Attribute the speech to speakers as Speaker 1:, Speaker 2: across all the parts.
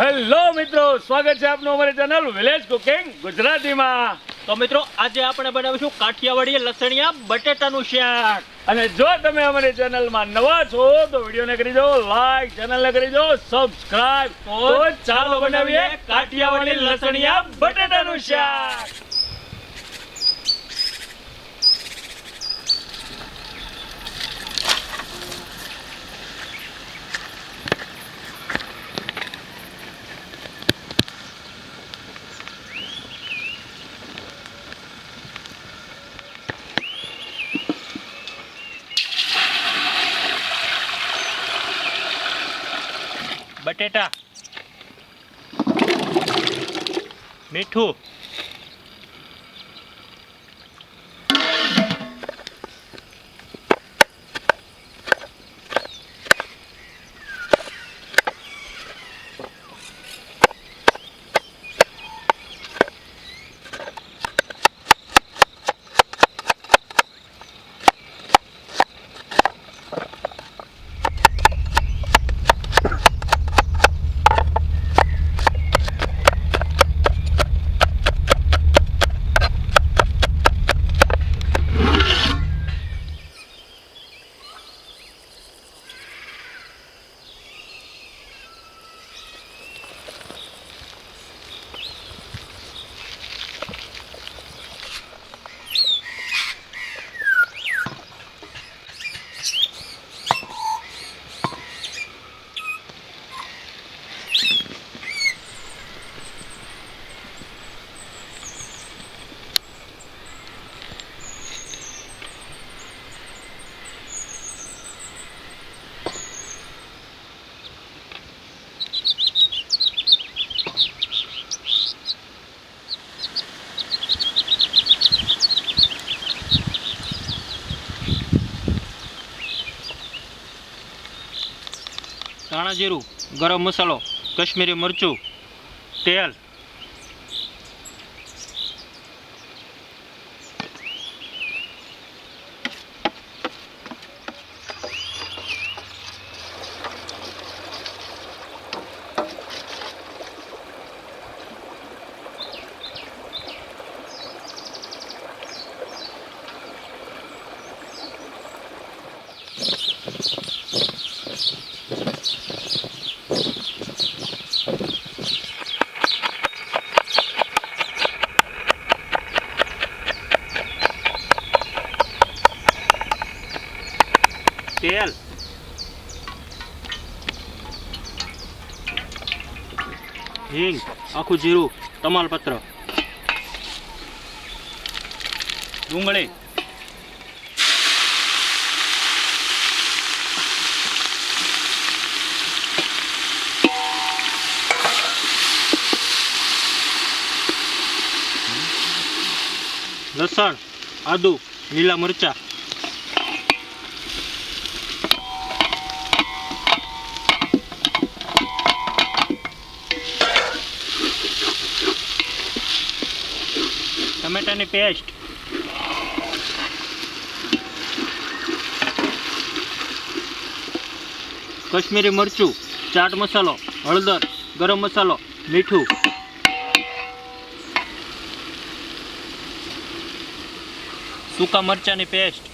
Speaker 1: Hello મિત્રો સ્વાગત છે આપનું અમારી ચેનલ વિલેજ કુકિંગ ગુજરાતીમાં.
Speaker 2: તો મિત્રો આજે આપણે બનાવીશું કાઠિયાવાડી લસણિયા બટેટાનું શાક.
Speaker 1: અને જો તમે અમારી ચેનલમાં નવા છો તો વિડીયોને કરી દો લાઈક ચેનલને કરી દો સબસ્ક્રાઇબ તો ચાલો બનાવીએ કાઠિયાવાડી લસણિયા બટેટાનું શાક.
Speaker 2: બટેટા મીઠું ધાણા જીરું ગરમ મસાલો કશ્મીરી મરચું તેલ. તેલ. હિંગ આખું જીરું તમાલપત્ર. ડુંગળી. લસણ આદુ લીલા મરચા. ટમેટાની પેસ્ટ. કશ્મીરી મરચું ચાટ મસાલો હળદર ગરમ મસાલો મીઠું. સૂકા મરચાંની પેસ્ટ.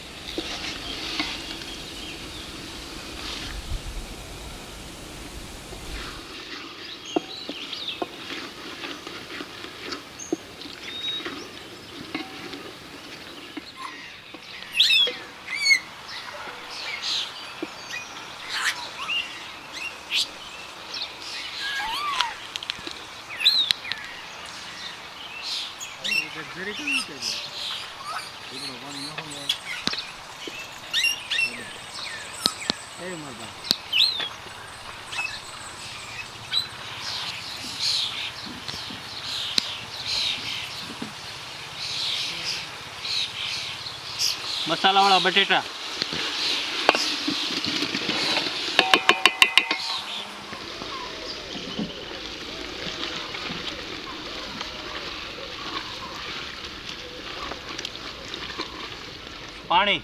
Speaker 2: મસાલાવાળા બટેટા. પાણી.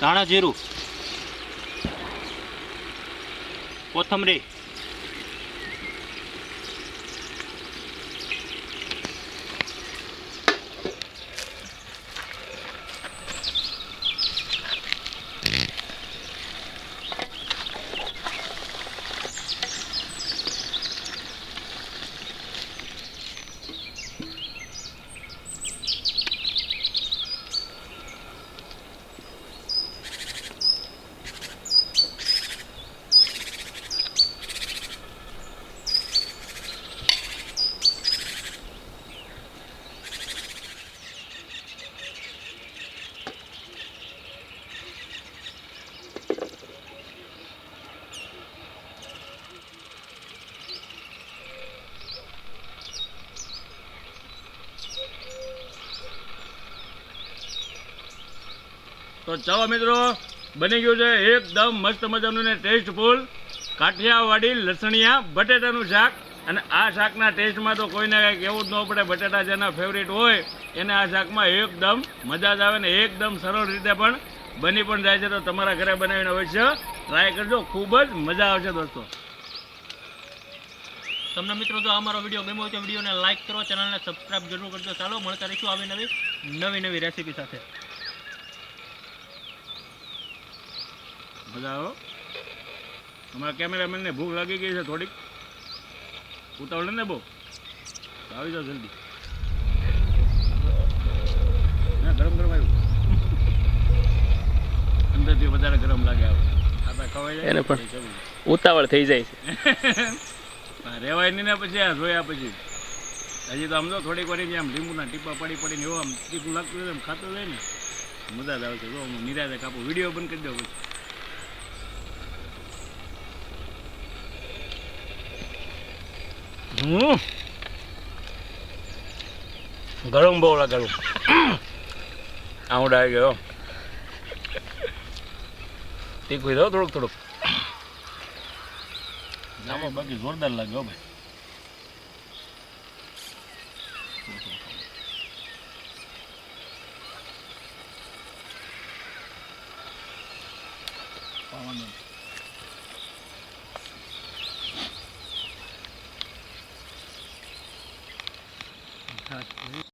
Speaker 2: ધાણા જીરું. કોથમરી.
Speaker 1: તો ચાલો મિત્રો, બની ગયું છે એકદમ મસ્ત મજાનું ને ટેસ્ટફુલ કાઠિયાવાડી લસણિયા, બટેટાનું શાક. અને આ શાકના ટેસ્ટમાં તો કોઈને કાંઈ કહેવું જ ન પડે, બટેટા જેના ફેવરેટ હોય, એને આ શાકમાં એકદમ મજા જ આવે ને એકદમ સરળ રીતે પણ બની પણ જાય છે. તો તમારા ઘરે બનાવીને અવશ્ય ટ્રાય કરજો, ખૂબ જ મજા આવશે દોસ્તો.
Speaker 2: તમને મિત્રો, જો અમારો વીડિયો ગમ્યો હોય તો વિડીયોને લાઈક કરો, ચેનલને સબસ્ક્રાઈબ જરૂર કરજો. ચાલો, મળતા રહીશું આવી નવી નવી નવી રેસીપી સાથે.
Speaker 1: આવો અમારા કેમેરામેનને ભૂખ લાગી ગઈ છે થોડીક. ઉતાવળ ને બહુ આવી જાઓ જલ્દી. ના ગરમ ગરમ આવ્યું. અંદરથી વધારે ગરમ લાગે આવે. આપણે ખવાઈ જાય
Speaker 3: એને પણ. ઉતાવળ થઈ જાય છે.
Speaker 1: રહેવાય નહીં ને પછી આ જોયા પછી. હજી તો આમ તો થોડીક વાર આમ લીંબુના ટીપા પડી પડીને એવું આમ ટીપું લાગતું હોય એમ ખાતું જાય ને. મજા જ છે. જો હું નિરાતે કાપું. વીડિયો બંધ કરી દઉં પછી. ગરમ બહુ લાગેલું આવડા આવી ગયો તીખું દો થોડુંક થોડુંક આમાં બાકી જોરદાર લાગે હો ભાઈ